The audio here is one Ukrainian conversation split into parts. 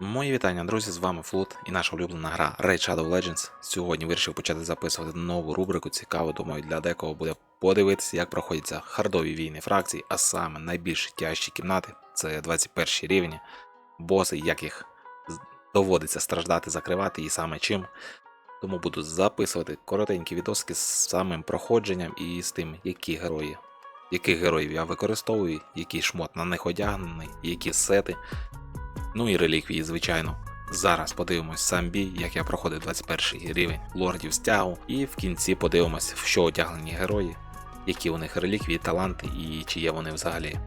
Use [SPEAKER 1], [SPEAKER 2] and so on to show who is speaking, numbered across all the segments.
[SPEAKER 1] Мої вітання, друзі, з вами Флут і наша улюблена гра Raid Shadow Legends. Сьогодні вирішив почати записувати нову рубрику. Цікаво, думаю, для декого буде подивитися, як проходяться хардові війни фракцій, а саме найбільш тяжчі кімнати це 21 рівні, боси, як їх доводиться страждати, закривати і саме чим. Тому буду записувати коротенькі відоски з самим проходженням і з тим, які герої, яких героїв я використовую, який шмот на них одягнений, які сети. Ну і реліквії, звичайно. Зараз подивимось сам бій, як я проходив 21 рівень лордів стягу, і в кінці подивимось, в що одягнені герої, які у них реліквії, таланти і чи є вони взагалі.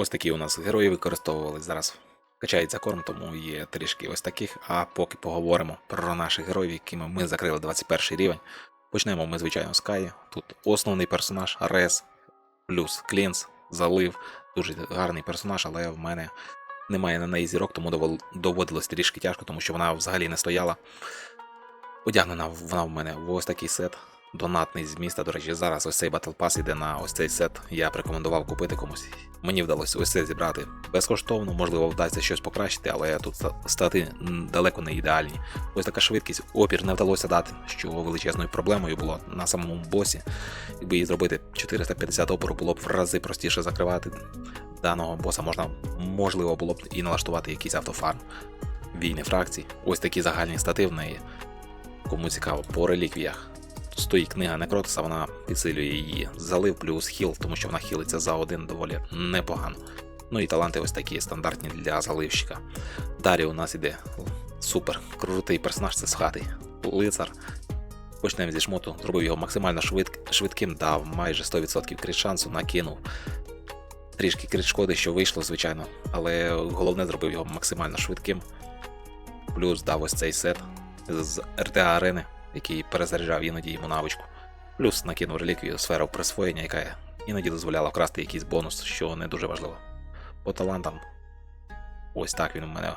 [SPEAKER 1] Ось такі у нас герої використовували зараз. Качається корм, тому є трішки ось таких. А поки поговоримо про наших героїв, якими ми закрили 21 рівень. Почнемо ми, звичайно, з Каї. Тут основний персонаж Рес, плюс Клінс, залив. Дуже гарний персонаж, але в мене немає на неї зірок, тому доводилось трішки тяжко, тому що вона взагалі не стояла. Одягнена вона в мене в ось такий сет. Донатний з міста. До речі, зараз ось цей Battle Pass іде на ось цей сет. Я б рекомендував купити комусь. Мені вдалося ось це зібрати безкоштовно, можливо, вдасться щось покращити, але тут стати далеко не ідеальні. Ось така швидкість, опір не вдалося дати, що величезною проблемою було на самому босі. Якби її зробити 450 опору, було б в рази простіше закривати даного боса. Можна, можливо, було б і налаштувати якийсь автофарм війни фракцій. Ось такі загальні стати в неї. Кому цікаво, по реліквіях. Стоїть книга Некротиса, вона підсилює її залив плюс хіл, тому що вона хілиться за один доволі непогано. Ну і таланти ось такі стандартні для заливщика. Далі у нас іде супер крутий персонаж, це з хати. Лицар. Почнемо зі шмоту, зробив його максимально швид... швидким, дав майже 100% крит шансу, накинув. Трішки крит шкоди, що вийшло, звичайно, але головне зробив його максимально швидким. Плюс дав ось цей сет з РТА арени, який перезаряджав іноді йому навичку. Плюс накинув реліквію сферу присвоєння, яка іноді дозволяла вкрасти якийсь бонус, що не дуже важливо. По талантам, ось так він у мене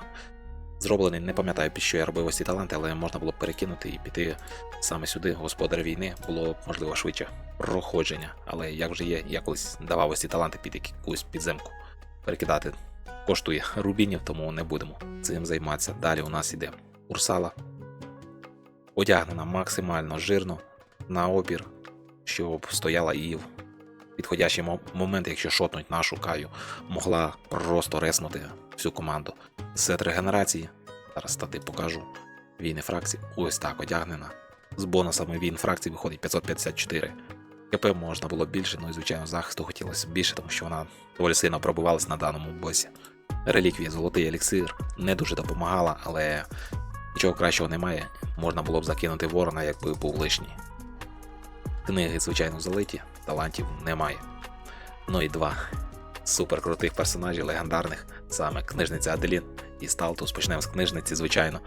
[SPEAKER 1] зроблений. Не пам'ятаю, під що я робив ось ці таланти, але можна було перекинути і піти саме сюди, господар війни, було можливо швидше проходження. Але як вже є, я колись давав ось ці таланти під якусь підземку. Перекидати коштує рубінів, тому не будемо цим займатися. Далі у нас іде Урсала. Одягнена максимально жирно на опір, щоб стояла і в підходящий момент, якщо шотнуть нашу каю, могла просто реснути всю команду. Сет регенерації. Зараз стати покажу. Війни фракції. Ось так одягнена. З бонусами війн фракції виходить 554. КП можна було більше, ну і звичайно захисту хотілося більше, тому що вона доволі сильно пробивалась на даному босі. Реліквія, золотий еліксир не дуже допомагала, але нічого кращого немає. Можна було б закинути ворона, якби був лишній. Книги, звичайно, залиті, талантів немає. Ну і два супер крутих персонажів, легендарних, саме книжниця Аделін і Сталтус. Почнемо з книжниці, звичайно.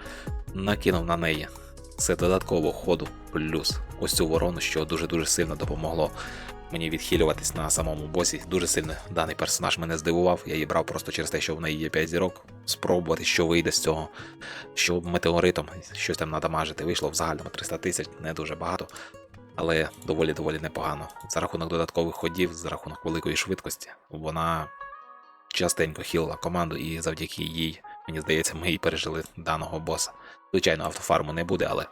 [SPEAKER 1] Накинув на неї. Це додаткового ходу, плюс ось цю ворону, що дуже-дуже сильно допомогло мені відхилюватись на самому босі. Дуже сильно даний персонаж мене здивував. Я її брав просто через те, що в неї є 5 зірок. Спробувати, що вийде з цього, що метеоритом щось там надамажити. Вийшло в загальному 300 тисяч, не дуже багато, але доволі доволі непогано. За рахунок додаткових ходів, за рахунок великої швидкості, вона частенько хілила команду, і завдяки їй, мені здається, ми і пережили даного боса. Звичайно, автофарму не буде, але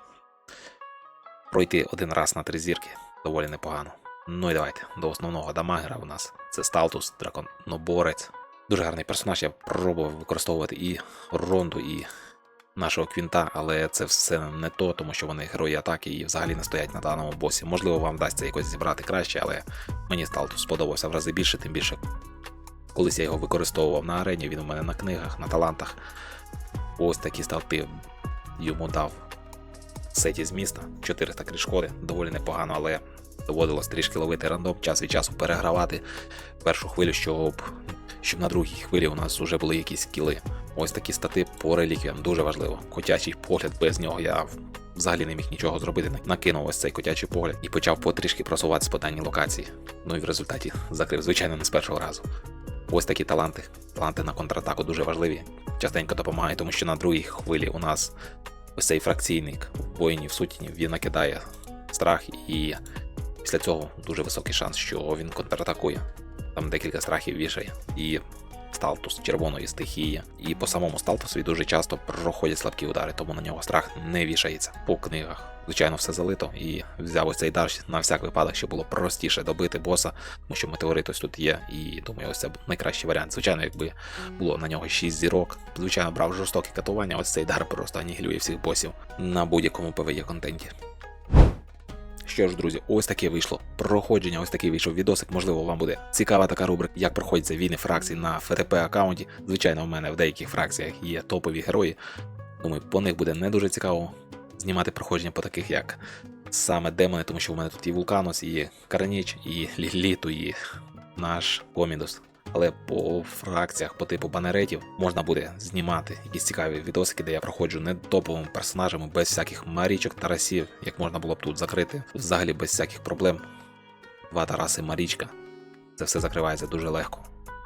[SPEAKER 1] пройти один раз на три зірки доволі непогано. Ну і давайте до основного дамагера у нас це Сталтус, драконоборець. Дуже гарний персонаж. Я пробував використовувати і Ронду, і нашого квінта, але це все не то, тому що вони герої атаки і взагалі не стоять на даному босі. Можливо, вам вдасться якось зібрати краще, але мені Сталтус сподобався в рази більше, тим більше. Колись я його використовував на арені, він у мене на книгах, на талантах. Ось такі сталти йому дав сеті з міста. 400 крит шкоди, доволі непогано, але доводилось трішки ловити рандом, час від часу перегравати першу хвилю, щоб, щоб на другій хвилі у нас вже були якісь кіли. Ось такі стати по реліквіям дуже важливо. Котячий погляд без нього я взагалі не міг нічого зробити. Накинув ось цей котячий погляд і почав потрішки просуватися по даній локації. Ну і в результаті закрив, звичайно, не з першого разу. Ось такі таланти. Таланти на контратаку дуже важливі. Частенько допомагають, тому що на другій хвилі у нас ось цей фракційник воїнів сутінів він накидає страх, і після цього дуже високий шанс, що він контратакує. Там декілька страхів вішає. І сталтус червоної стихії. І по самому сталтусові дуже часто проходять слабкі удари, тому на нього страх не вішається по книгах. Звичайно, все залито і взяв ось цей дар на всяк випадок, щоб було простіше добити боса, тому що метеорит ось тут є, і думаю, ось це був найкращий варіант. Звичайно, якби було на нього 6 зірок. Звичайно, брав жорстоке катування, ось цей дар просто анігілює всіх босів на будь-якому ПВЄ контенті. Що ж, друзі, ось таке вийшло проходження, ось такий вийшов відосик. Можливо, вам буде цікава така рубрика, як проходяться війни фракцій на ФТП аккаунті. Звичайно, у мене в деяких фракціях є топові герої. Думаю, по них буде не дуже цікаво знімати проходження по таких, як саме демони, тому що у мене тут і Вулканус, і Караніч, і Ліліту, і наш Комідус. Але по фракціях, по типу банеретів, можна буде знімати якісь цікаві відосики, де я проходжу не топовими персонажами, без всяких марічок та расів, як можна було б тут закрити. Взагалі без всяких проблем. Два Тараси Марічка. Це все закривається дуже легко.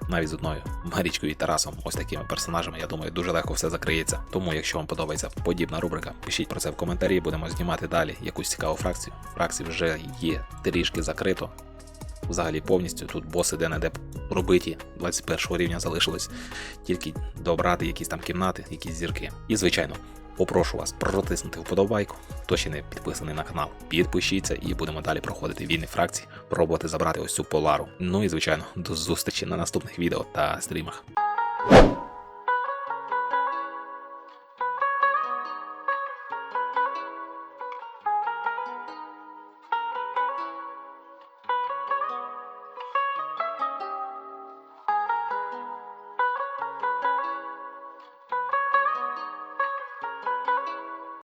[SPEAKER 1] Навіть з одною Марічкою і Тарасом, ось такими персонажами, я думаю, дуже легко все закриється. Тому, якщо вам подобається подібна рубрика, пишіть про це в коментарі, будемо знімати далі якусь цікаву фракцію. Фракцій вже є трішки закрито. Взагалі повністю тут боси де не де пробиті 21 рівня залишилось тільки добрати якісь там кімнати, якісь зірки. І звичайно, попрошу вас протиснути вподобайку. Хто ще не підписаний на канал, підпишіться і будемо далі проходити війни фракцій, пробувати забрати ось цю полару. Ну і звичайно, до зустрічі на наступних відео та стрімах.